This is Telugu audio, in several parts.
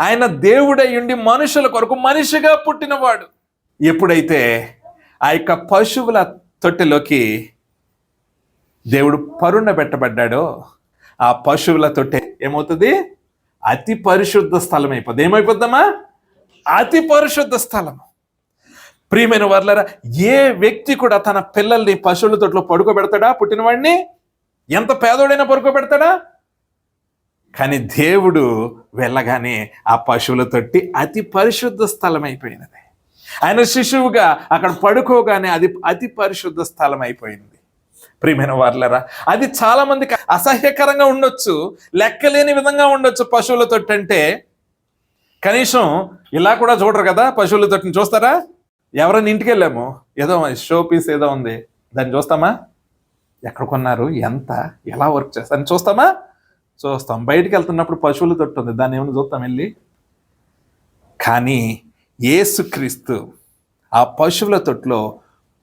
ఆయన దేవుడై ఉండి మనుషుల కొరకు మనిషిగా పుట్టినవాడు. ఎప్పుడైతే ఆ యొక్క పశువుల తొట్టెలోకి దేవుడు పరుణ పెట్టబడ్డాడో ఆ పశువుల తొట్టె ఏమవుతుంది? అతి పరిశుద్ధ స్థలం అయిపోద్ది. ఏమైపోద్దమ్మా? అతి పరిశుద్ధ స్థలం. ప్రియమైన వర్లరా ఏ వ్యక్తి కూడా తన పిల్లల్ని పశువుల తొట్లో పడుకోబెడతాడా? పుట్టినవాడిని? ఎంత పేదోడైనా పడుకోబెడతాడా? కానీ దేవుడు వెళ్ళగానే ఆ పశువుల తొట్టి అతి పరిశుద్ధ స్థలం అయిపోయినది ఆయన శిశువుగా అక్కడ పడుకోగానే అది అతి పరిశుద్ధ స్థలం అయిపోయింది ప్రియమైన వార్లరా అది చాలా మందికి అసహ్యకరంగా ఉండొచ్చు లెక్కలేని విధంగా ఉండొచ్చు పశువుల తొట్టి అంటే. కనీసం ఇలా కూడా చూడరు కదా పశువుల తొట్టిని చూస్తారా? ఎవరైనా ఇంటికి వెళ్ళాము ఏదో షో పీస్ ఏదో ఉంది దాన్ని చూస్తామా? ఎక్కడ కొన్నారు ఎంత ఎలా వర్క్ చేస్తారని చూస్తామా? చూస్తాం బయటికి వెళ్తున్నప్పుడు పశువుల తొట్టుంది దాన్ని ఏమైనా చూస్తాం వెళ్ళి? కానీ ఏసుక్రీస్తు ఆ పశువుల తొట్టులో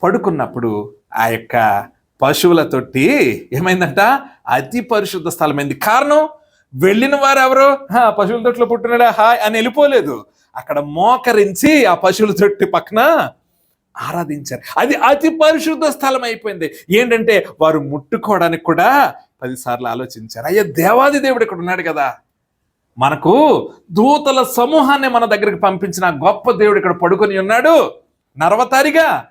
పడుకున్నప్పుడు ఆ యొక్క పశువుల తొట్టి ఏమైందంట? అతి పరిశుద్ధ స్థలమైంది కారణం? వెళ్ళిన వారు ఎవరు పశువుల తొట్టులో పుట్టినాడా హాయ్ అని వెళ్ళిపోలేదు. అక్కడ మోకరించి ఆ పశువుల తొట్టి పక్కన ఆరాధించారు. అది అతి పరిశుద్ధ స్థలం అయిపోయింది. ఏంటంటే వారు ముట్టుకోవడానికి కూడా పదిసార్లు ఆలోచించారు. అయ్యా దేవాది దేవుడు ఇక్కడ ఉన్నాడు కదా. మనకు దూతల సమూహాన్ని మన దగ్గరికి పంపించిన గొప్ప దేవుడు ఇక్కడ పడుకొని ఉన్నాడు. నరవతారిగా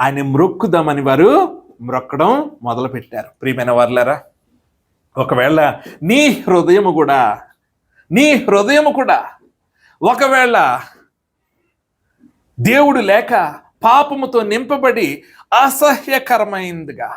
ఆయన మ్రొక్కుదామని వారు మ్రొక్కడం మొదలుపెట్టారు. ప్రియమైన వర్లరా ఒకవేళ నీ హృదయము కూడా నీ హృదయము కూడా ఒకవేళ దేవుడు లేక పాపముతో నింపబడి అసహ్యకరమైందిగా.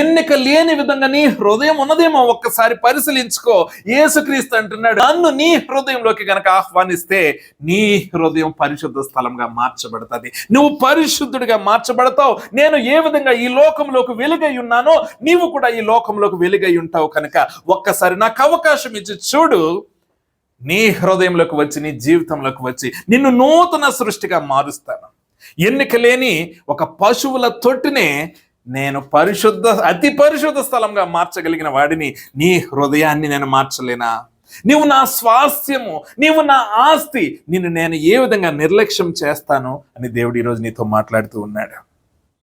ఎన్నిక లేని విధంగా నీ హృదయం ఉన్నదేమో ఒక్కసారి పరిశీలించుకో. యేసుక్రీస్తు అంటున్నాడు నన్ను నీ హృదయంలోకి గనక ఆహ్వానిస్తే నీ హృదయం పరిశుద్ధ స్థలంగా మార్చబడుతుంది. నువ్వు పరిశుద్ధుడిగా మార్చబడతావు. నేను ఏ విధంగా ఈ లోకంలోకి వెలుగై ఉన్నానో నీవు కూడా ఈ లోకంలోకి వెలుగై ఉంటావు కనుక ఒక్కసారి నాకు అవకాశం ఇచ్చి చూడు. నీ హృదయంలోకి వచ్చి నీ జీవితంలోకి వచ్చి నిన్ను నూతన సృష్టిగా మారుస్తాను. ఎన్నిక లేని ఒక పశువుల తొట్టినే నేను పరిశుద్ధ అతి పరిశుద్ధ స్థలంగా మార్చగలిగిన వాడిని నీ హృదయాన్ని నేను మార్చలేనా? నీవు నా స్వాస్థ్యము నీవు నా ఆస్తి నిన్ను నేను ఏ విధంగా నిర్లక్ష్యం చేస్తాను అని దేవుడు ఈరోజు నీతో మాట్లాడుతూ ఉన్నాడు.